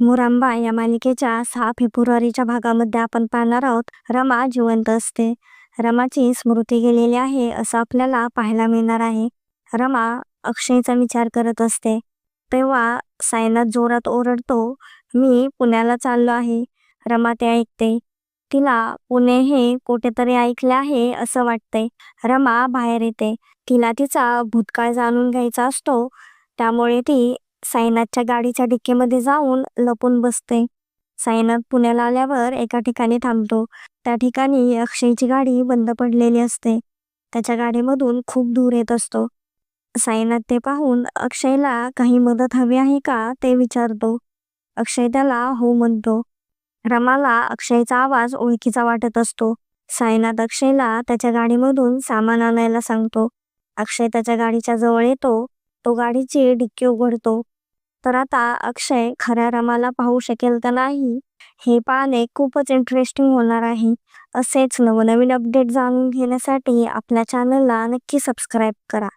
मुरांबा या मालिकेच्या सहा फेब्रुवारीच्या भागामध्ये आपण पाहणार आहोत रमा जिवंत असते. रमाची स्मृती गेलेली आहे असं आपल्याला पाहायला मिळणार आहे. रमा अक्षयचा विचार करत असते. तेव्हा सायनाथ जोरात ओरडतो मी पुण्याला चाललो आहे. रमा ते ऐकते. तिला पुणे हे कुठेतरी ऐकले आहे असं वाटतंय. रमा बाहेर येते. तिला तिचा भूतकाळ जाणून घ्यायचा असतो. त्यामुळे ती साईनाथच्या गाडीच्या डिक्कीमध्ये जाऊन लपून बसते. साईनाथ पुण्याला आल्यावर एका ठिकाणी थांबतो. त्या ठिकाणी अक्षयची गाडी बंद पडलेली असते. त्याच्या गाडीमधून खूप दूर येत असतो. साईनाथ ते पाहून अक्षयला काही मदत हवी आहे का ते विचारतो. अक्षय त्याला हो म्हणतो. रमाला अक्षयचा आवाज ओळखीचा वाटत असतो. साईनाथ अक्षयला त्याच्या गाडीमधून सामान आणायला सांगतो. अक्षय त्याच्या गाडीच्या जवळ येतो. तो गाडीची डिक्की उघडतो. तर आता अक्षय खऱ्या रमाला पाहू शकेल का नाही हे पाहणे खूपच इंटरेस्टिंग होणार आहे. असेच नवनवीन अपडेट जाणून घेण्यासाठी आपल्या चॅनलला नक्की सबस्क्राईब करा.